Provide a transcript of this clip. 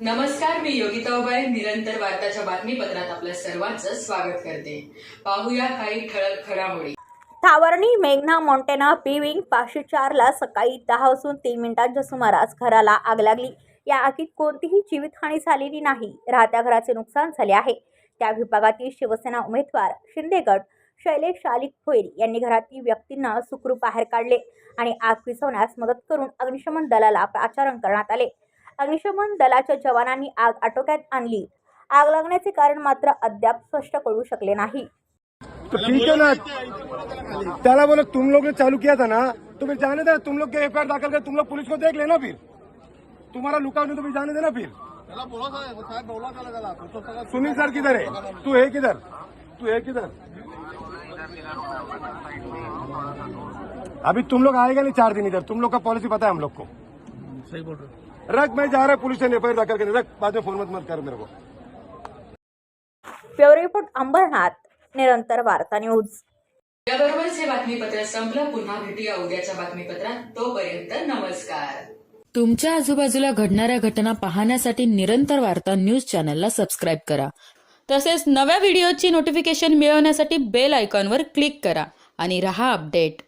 नमस्कार मी योगिता उबाळे निरंतर वार्ताच्या बातमीपत्रात आपल्या सर्वांचं स्वागत करते. पाहूया काही ठळक घडामोडी. थावरणी मेघना मॉन्टेना पी विंग पाचशे चारला सकाळी दहा वाजून तीन मिनिटांच्या सुमारास घराला आग लागली. या आगीत कोणतीही जीवितहानी झालेली नाही. राहत्या घराचे नुकसान झाले आहे. त्या विभागातील शिवसेना उमेदवार शिंदेगड शैलेश शालिक भोईर यांनी घरातील व्यक्तींना सुखरूप बाहेर काढले आणि आग विसवण्यास मदत करून अग्निशमन दलाला प्राचारण करण्यात आले. अग्निशमन दलाच्या जवानांनी आग आटोक्यात आणली. आग लागण्याचे कारण मात्र अद्याप स्पष्ट कळू शकले नाही. तो ठीक है ना. त्याला बोला तुम लोग ने चालू किया था ना. तो फिर जाने देना तुम लोग के एफ दाखिल कर तुम लोग पुलिस को देख लेना फिर. तुम्हारा लुका नहीं तो फिर जाने देना फिर. सुनील सर किधर है? तू है किधर? तू है किधर? अभी तुम लोग आएगा नहीं चार दिन इधर. तुम लोग का पॉलिसी पता है हम लोग को. सही बोल रहे रख मैं जा रहा है पुलिस स्टेशन एफ दाखिल रख बाद में फोन मत मत कर मेरे को। ब्युरो रिपोर्ट अंबरनाथ निरंतर वार्ता न्यूज। याबरोबरच हे बातमीपत्र संपलं. पुन्हा भेटूया उद्याच्या बातमीपत्रात. तोपर्यंत नमस्कार. तुमच्या आजूबाजूला घडणाऱ्या घटना पाहण्यासाठी निरंतर वार्ता न्यूज चॅनलला सबस्क्राईब करा. तसेच नव्या व्हिडिओची नोटिफिकेशन मिळवण्यासाठी बेल आयकॉनवर क्लिक करा आणि रहा अपडेट